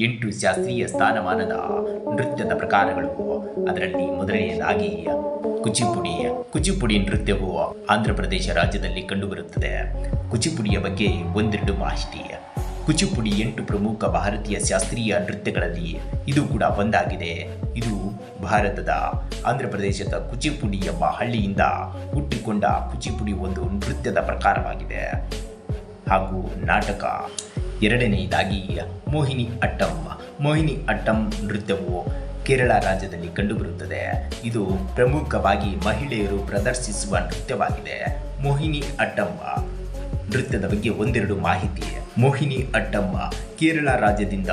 ಎಂಟು ಶಾಸ್ತ್ರೀಯ ಸ್ಥಾನಮಾನದ ನೃತ್ಯದ ಪ್ರಕಾರಗಳು ಅದರಲ್ಲಿ ಮೊದಲನೆಯದಾಗಿ ಕುಚಿಪುಡಿ. ಕುಚಿಪುಡಿ ನೃತ್ಯವು ಆಂಧ್ರ ಪ್ರದೇಶ ರಾಜ್ಯದಲ್ಲಿ ಕಂಡುಬರುತ್ತದೆ. ಕುಚಿಪುಡಿಯ ಬಗ್ಗೆ ಒಂದೆರಡು ಮಾಹಿತಿ. ಕುಚಿಪುಡಿ ಎಂಟು ಪ್ರಮುಖ ಭಾರತೀಯ ಶಾಸ್ತ್ರೀಯ ನೃತ್ಯಗಳಲ್ಲಿ ಇದು ಕೂಡ ಒಂದಾಗಿದೆ. ಇದು ಭಾರತದ ಆಂಧ್ರ ಪ್ರದೇಶದ ಕುಚಿಪುಡಿ ಎಂಬ ಹಳ್ಳಿಯಿಂದ ಹುಟ್ಟಿಕೊಂಡ ಕುಚಿಪುಡಿ ಒಂದು ನೃತ್ಯದ ಪ್ರಕಾರವಾಗಿದೆ. ಹಾಗೂ ನಾಟಕ. ಎರಡನೆಯದಾಗಿ ಮೋಹಿನಿ ಅಟ್ಟಂ. ಮೋಹಿನಿ ಅಟ್ಟಂ ನೃತ್ಯವು ಕೇರಳ ರಾಜ್ಯದಲ್ಲಿ ಕಂಡುಬರುತ್ತದೆ. ಇದು ಪ್ರಮುಖವಾಗಿ ಮಹಿಳೆಯರು ಪ್ರದರ್ಶಿಸುವ ನೃತ್ಯವಾಗಿದೆ. ಮೋಹಿನಿ ಅಟ್ಟಂ ನೃತ್ಯದ ಬಗ್ಗೆ ಒಂದೆರಡು ಮಾಹಿತಿ. ಮೋಹಿನಿ ಅಟ್ಟಂ ಕೇರಳ ರಾಜ್ಯದಿಂದ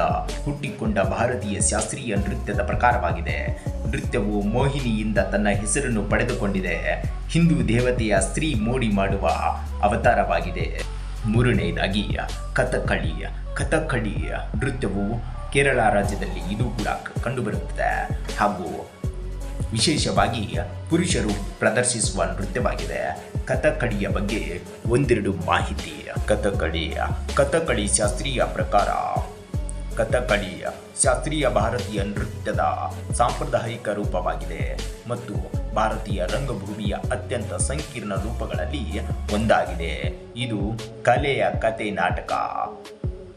ಹುಟ್ಟಿಕೊಂಡ ಭಾರತೀಯ ಶಾಸ್ತ್ರೀಯ ನೃತ್ಯದ ಪ್ರಕಾರವಾಗಿದೆ. ನೃತ್ಯವು ಮೋಹಿನಿಯಿಂದ ತನ್ನ ಹೆಸರನ್ನು ಪಡೆದುಕೊಂಡಿದೆ. ಹಿಂದೂ ದೇವತೆಯ ಸ್ತ್ರೀ ಮೋಡಿ ಮಾಡುವ ಅವತಾರವಾಗಿದೆ. ಮೂರನೆಯದಾಗಿ ಕಥಕಳಿಯ ಕಥಕಳಿಯ ನೃತ್ಯವು ಕೇರಳ ರಾಜ್ಯದಲ್ಲಿ ಇದು ಕೂಡ ಕಂಡುಬರುತ್ತದೆ. ಹಾಗೂ ವಿಶೇಷವಾಗಿ ಪುರುಷರು ಪ್ರದರ್ಶಿಸುವ ನೃತ್ಯವಾಗಿದೆ. ಕಥಕಳಿಯ ಬಗ್ಗೆ ಒಂದೆರಡು ಮಾಹಿತಿ. ಕಥಕ್ಕಳಿಯ ಕಥಕಳಿ ಶಾಸ್ತ್ರೀಯ ಪ್ರಕಾರ ಕಥಕ್ಕಳಿಯ ಶಾಸ್ತ್ರೀಯ ಭಾರತೀಯ ನೃತ್ಯದ ಸಾಂಪ್ರದಾಯಿಕ ರೂಪವಾಗಿದೆ ಮತ್ತು ಭಾರತೀಯ ರಂಗಭೂಮಿಯ ಅತ್ಯಂತ ಸಂಕೀರ್ಣ ರೂಪಗಳಲ್ಲಿ ಒಂದಾಗಿದೆ. ಇದು ಕಲೆಯ ಕತೆ ನಾಟಕ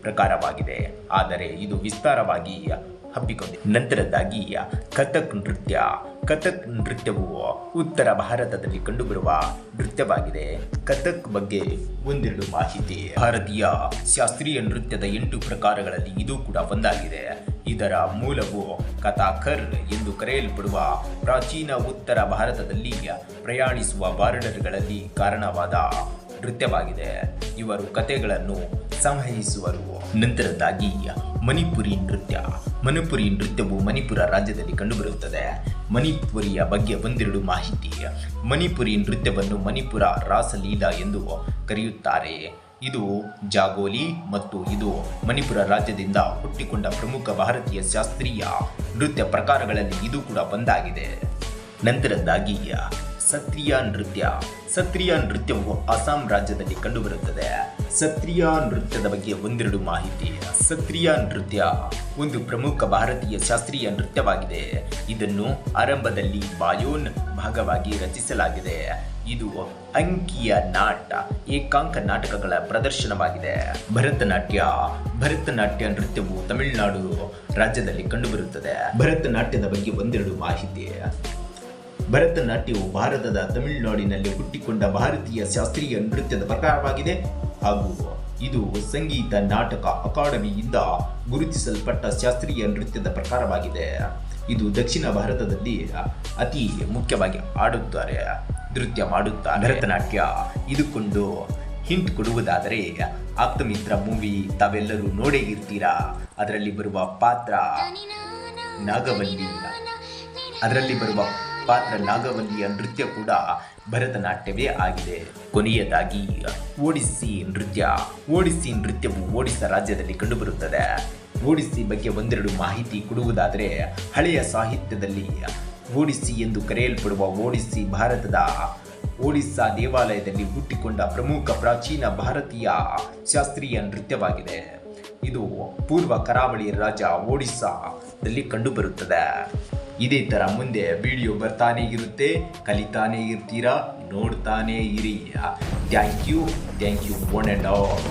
ಪ್ರಕಾರವಾಗಿದೆ. ಆದರೆ ಇದು ವಿಸ್ತಾರವಾಗಿ ಹಬ್ಬಿಕೊಂಡಿದೆ ನಂತರದಾಗಿ ಕಥಕ್ ನೃತ್ಯ. ಕಥಕ್ ನೃತ್ಯವು ಉತ್ತರ ಭಾರತದಲ್ಲಿ ಕಂಡುಬರುವ ನೃತ್ಯವಾಗಿದೆ. ಕಥಕ್ ಬಗ್ಗೆ ಒಂದೆರಡು ಮಾಹಿತಿ. ಭಾರತೀಯ ಶಾಸ್ತ್ರೀಯ ನೃತ್ಯದ ಎಂಟು ಪ್ರಕಾರಗಳಲ್ಲಿ ಇದು ಕೂಡ ಒಂದಾಗಿದೆ. ಇದರ ಮೂಲವು ಕಥಾಕರ್ ಎಂದು ಕರೆಯಲ್ಪಡುವ ಪ್ರಾಚೀನ ಉತ್ತರ ಭಾರತದಲ್ಲಿ ಪ್ರಯಾಣಿಸುವ ಬಾರ್ಡರ್ಗಳಲ್ಲಿ ಕಾರಣವಾದ ನೃತ್ಯವಾಗಿದೆ. ಇವರು ಕಥೆಗಳನ್ನು ಸಂವಹಿಸುವರು ನಂತರದಾಗಿ ಮಣಿಪುರಿ ನೃತ್ಯ. ಮಣಿಪುರಿ ನೃತ್ಯವು ಮಣಿಪುರ ರಾಜ್ಯದಲ್ಲಿ ಕಂಡುಬರುತ್ತದೆ. ಮಣಿಪುರಿಯ ಬಗ್ಗೆ ಒಂದೆರಡು ಮಾಹಿತಿ. ಮಣಿಪುರಿ ನೃತ್ಯವನ್ನು ಮಣಿಪುರ ರಾಸಲೀಲಾ ಎಂದು ಕರೆಯುತ್ತಾರೆ. ಇದು ಜಾಗೋಲಿ ಮತ್ತು ಇದು ಮಣಿಪುರ ರಾಜ್ಯದಿಂದ ಹುಟ್ಟಿಕೊಂಡ ಪ್ರಮುಖ ಭಾರತೀಯ ಶಾಸ್ತ್ರೀಯ ನೃತ್ಯ ಪ್ರಕಾರಗಳಲ್ಲಿ ಇದು ಕೂಡ ಒಂದಾಗಿದೆ. ನಂತರದಾಗಿ ಸತ್ರಿಯ ನೃತ್ಯ. ಸತ್ರಿಯ ನೃತ್ಯವು ಅಸ್ಸಾಂ ರಾಜ್ಯದಲ್ಲಿ ಕಂಡುಬರುತ್ತದೆ. ಸತ್ರಿಯ ನೃತ್ಯದ ಬಗ್ಗೆ ಒಂದೆರಡು ಮಾಹಿತಿ. ಸತ್ರಿಯ ನೃತ್ಯ ಒಂದು ಪ್ರಮುಖ ಭಾರತೀಯ ಶಾಸ್ತ್ರೀಯ ನೃತ್ಯವಾಗಿದೆ. ಇದನ್ನು ಆರಂಭದಲ್ಲಿ ಬಾಯೋನ್ ಭಾಗವಾಗಿ ರಚಿಸಲಾಗಿದೆ. ಇದು ಅಂಕಿಯ ನಾಟ ಏಕಾಂಕ ನಾಟಕಗಳ ಪ್ರದರ್ಶನವಾಗಿದೆ. ಭರತನಾಟ್ಯ. ಭರತನಾಟ್ಯ ನೃತ್ಯವು ತಮಿಳುನಾಡು ರಾಜ್ಯದಲ್ಲಿ ಕಂಡುಬರುತ್ತದೆ. ಭರತನಾಟ್ಯದ ಬಗ್ಗೆ ಒಂದೆರಡು ಮಾಹಿತಿ. ಭರತನಾಟ್ಯವು ಭಾರತದ ತಮಿಳುನಾಡಿನಲ್ಲಿ ಹುಟ್ಟಿಕೊಂಡ ಭಾರತೀಯ ಶಾಸ್ತ್ರೀಯ ನೃತ್ಯದ ಪ್ರಕಾರವಾಗಿದೆ ಹಾಗೂ ಇದು ಸಂಗೀತ ನಾಟಕ ಅಕಾಡೆಮಿಯಿಂದ ಗುರುತಿಸಲ್ಪಟ್ಟ ಶಾಸ್ತ್ರೀಯ ನೃತ್ಯದ ಪ್ರಕಾರವಾಗಿದೆ. ಇದು ದಕ್ಷಿಣ ಭಾರತದಲ್ಲಿ ಅತಿ ಮುಖ್ಯವಾಗಿ ಆಡುತ್ತಾರೆ ನೃತ್ಯ ಮಾಡುತ್ತಾ ಭರತನಾಟ್ಯ ಇದುಕೊಂಡು ಹಿಂಟ್ ಕೊಡುವುದಾದರೆ, ಆಪ್ತಮಿತ್ರ ಮೂವಿ ತಾವೆಲ್ಲರೂ ನೋಡೇ ಇರ್ತೀರಾ? ಅದರಲ್ಲಿ ಬರುವ ಪಾತ್ರ ನಾಗವಲ್ಲಿ. ಅದರಲ್ಲಿ ಬರುವ ಪಾತ್ರ ನಾಗವಲ್ಲಿಯ ನೃತ್ಯ ಕೂಡ ಭರತನಾಟ್ಯವೇ ಆಗಿದೆ. ಕೊನೆಯದಾಗಿ ಓಡಿಸಿ ನೃತ್ಯ, ಓಡಿಸಿ ನೃತ್ಯವು ಒಡಿಸ್ಸಾ ರಾಜ್ಯದಲ್ಲಿ ಕಂಡುಬರುತ್ತದೆ. ಓಡಿಸಿ ಬಗ್ಗೆ ಒಂದೆರಡು ಮಾಹಿತಿ ಕೊಡುವುದಾದರೆ, ಹಳೆಯ ಸಾಹಿತ್ಯದಲ್ಲಿ ಓಡಿಸಿ ಎಂದು ಕರೆಯಲ್ಪಡುವ ಓಡಿಸಿ ಭಾರತದ ಒಡಿಸ್ಸಾ ದೇವಾಲಯದಲ್ಲಿ ಹುಟ್ಟಿಕೊಂಡ ಪ್ರಮುಖ ಪ್ರಾಚೀನ ಭಾರತೀಯ ಶಾಸ್ತ್ರೀಯ ನೃತ್ಯವಾಗಿದೆ. ಇದು ಪೂರ್ವ ಕರಾವಳಿ ರಾಜ ಒಡಿಸ್ಸಾದಲ್ಲಿ ಕಂಡುಬರುತ್ತದೆ. ಇದೇ ಥರ ಮುಂದೆ ವಿಡಿಯೋ ಬರ್ತಾನೆ ಇರುತ್ತೆ. ಕಲಿತಾನೆ ಇರ್ತೀರಾ? ನೋಡ್ತಾನೆ ಇರಿ. Thank you thank you one and all